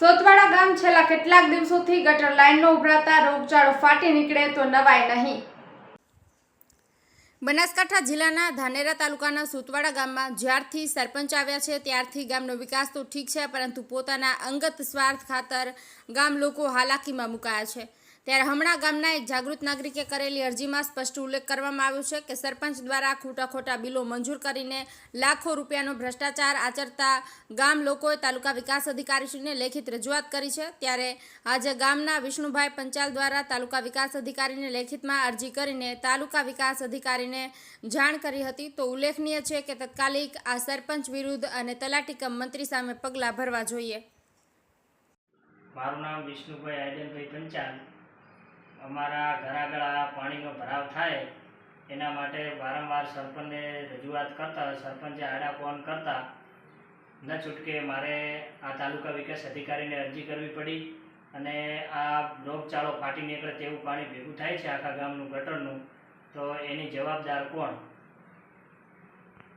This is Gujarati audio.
સોતવાડા ગામ છેલ્લા કેટલાક દિવસોથી ગટર લાઇનનો ઉભરાતા રોગચાળો ફાટી નીકળે તો નવાય નહીં. બનાસકાંઠા જિલ્લાના ધાનેરા તાલુકાના સુતવાડા ગામમાં જ્યારથી સરપંચ આવ્યા છે, ત્યારથી ગામનો વિકાસ તો ઠીક છે, પરંતુ પોતાના અંગત સ્વાર્થ ખાતર ગામ લોકો હાલાકીમાં મુકાયા છે. ત્યારે હમણાં ગામના એક જાગૃત નાગરિકે કરેલી અરજીમાં સ્પષ્ટ ઉલ્લેખ કરવામાં આવ્યો છે કે સરપંચ દ્વારા ખોટા ખોટા બિલો મંજૂર કરીને લાખો રૂપિયાનો ભ્રષ્ટાચાર આચરતા ગામ લોકોએ તાલુકા વિકાસ અધિકારીશ્રીને લેખિત રજૂઆત કરી છે. ત્યારે આજે ગામના વિષ્ણુભાઈ પંચાલ દ્વારા તાલુકા વિકાસ અધિકારીને લેખિતમાં અરજી કરીને તાલુકા વિકાસ અધિકારીને જાણ કરી હતી. તો ઉલ્લેખનીય છે કે તત્કાલિક આ સરપંચ વિરુદ્ધ અને તલાટી કમ મંત્રી સામે પગલાં ભરવા જોઈએ. મારું નામ વિષ્ણુભાઈ આયદનભાઈ પંચાલ. અમારા ઘર આગળ આ પાણીનો ભરાવ થાય, એના માટે વારંવાર સરપંચને રજૂઆત કરતા, સરપંચે આડા ફોન કરતા, ન છૂટકે મારે આ તાલુકા વિકાસ અધિકારીને અરજી કરવી પડી અને આ રોગચાળો ફાટી નીકળે તેવું પાણી ભેગું થાય છે આખા ગામનું ગટરનું, તો એની જવાબદાર કોણ?